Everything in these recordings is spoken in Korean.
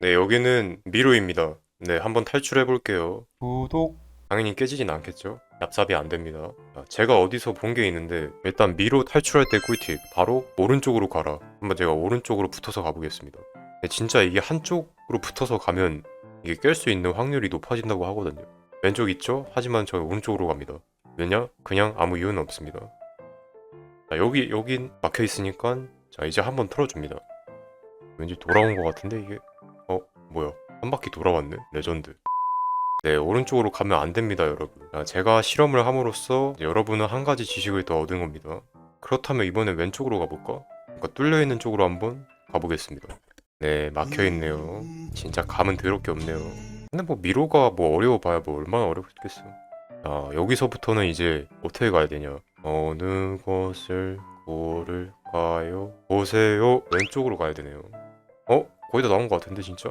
네, 여기는 미로입니다. 네, 한번 탈출해 볼게요. 구독 당연히 깨지진 않겠죠? 얍삽이 안 됩니다. 자, 제가 어디서 본 게 있는데 일단 미로 탈출할 때 꿀팁 바로 오른쪽으로 가라. 한번 제가 오른쪽으로 붙어서 가보겠습니다. 네, 진짜 이게 한쪽으로 붙어서 가면 이게 깰 수 있는 확률이 높아진다고 하거든요. 왼쪽 있죠? 하지만 저 오른쪽으로 갑니다. 왜냐? 그냥 아무 이유는 없습니다. 자, 여기 여긴 막혀 있으니까 자 이제 한번 털어줍니다. 왠지 돌아온 것 같은데 이게 어 뭐야 한 바퀴 돌아왔네 레전드. 네, 오른쪽으로 가면 안 됩니다, 여러분. 자, 제가 실험을 함으로써 여러분은 한 가지 지식을 더 얻은 겁니다. 그렇다면 이번엔 왼쪽으로 가볼까? 그러니까 뚫려 있는 쪽으로 한번 가보겠습니다. 네, 막혀 있네요. 진짜 감은 더럽게 없네요. 근데 뭐 미로가 뭐 어려워봐야 뭐 얼마나 어렵겠어. 자, 여기서부터는 이제 어떻게 가야 되냐? 어느 것을 고를까요? 보세요. 왼쪽으로 가야 되네요. 어? 거의 다 나온 것 같은데 진짜?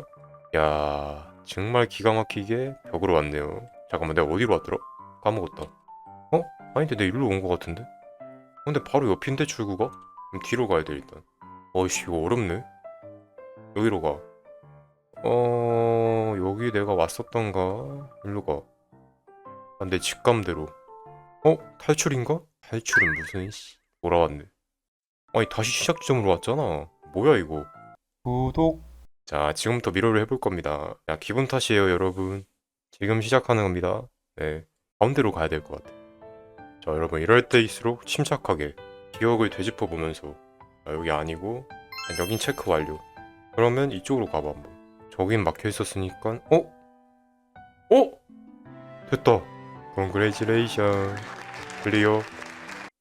야 정말 기가 막히게 벽으로 왔네요 잠깐만 내가 어디로 왔더라? 까먹었다 어? 아닌데 내 일로 온 것 같은데? 근데 바로 옆인데 출구가? 그럼 뒤로 가야 돼 일단 어이씨 이거 어렵네 여기로 가 어... 여기 내가 왔었던가? 일로 가 아, 내 직감대로 어? 탈출인가? 탈출은 무슨 씨 돌아왔네 아니 다시 시작 지점으로 왔잖아 뭐야 이거 구독 자, 지금부터 미로를 해볼 겁니다. 야, 기분 탓이에요, 여러분. 지금 시작하는 겁니다. 네, 가운데로 가야 될 것 같아. 자, 여러분, 이럴 때일수록 침착하게 기억을 되짚어 보면서 아, 여기 아니고 아, 여긴 체크 완료. 그러면 이쪽으로 가봐 한번. 저긴 막혀 있었으니까 어? 어? 됐다. 컨그레이지레이션. 클리어.